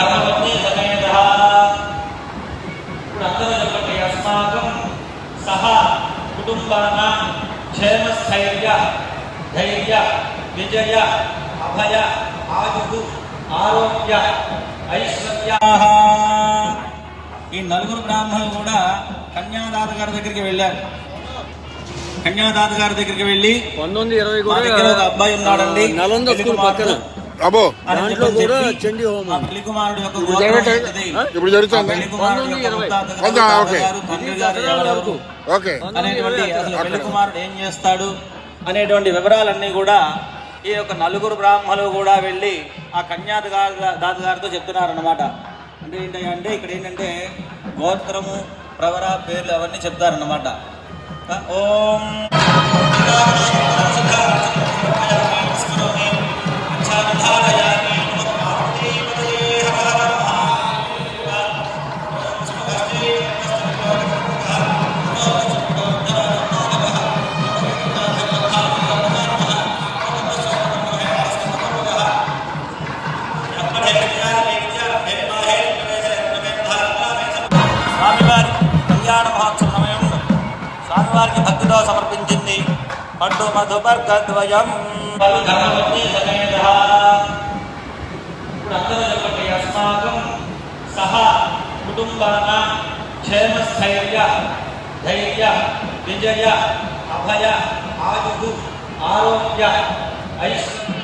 ధర్మపత్ని సమేత ఇప్పుడు అందరూ చెప్పండి అస్మాకం సహ కుటుంబానాం క్షేమస్థైర్య ధైర్య విజయ అభయ ఆరోగ్య ఐశ్వర్య ఈ నలుగురు బ్రాహ్మణులు కూడా కన్యాదాత గారి దగ్గరికి వెళ్ళారు. కన్యాదాత గారి దగ్గరికి వెళ్ళి పంతొమ్మిది ఇరవై కూడా అబ్బాయి ఉన్నాడండి. నలంద స్కూల్ పక్కన. దాంట్లో కూడా చండీ హోమం. యొక్క ఇప్పుడు జరుగుతుంది. ఓకే. ఓకే. కుమారుడు ఏం చేస్తాడు? అనేటువంటి వివరాలన్నీ కూడా ఈ యొక్క నలుగురు బ్రాహ్మణులు కూడా వెళ్ళి ఆ కన్యాద దాత గారితో చెప్తున్నారు అనమాట అంటే ఏంటంటే ఇక్కడ ఏంటంటే గోత్రము ప్రవర పేర్లు అవన్నీ చెప్తారన్నమాట. ఓం స్వామివారికి భక్తితో సమర్పించింది. పట్టు మధుపర్గద్వయం అస్మాకం సహా కుటుంబానాం క్షేమస్థైర్య ధైర్య విజయ అభయ ఆయు ఆరోగ్య ఐశ్వర్య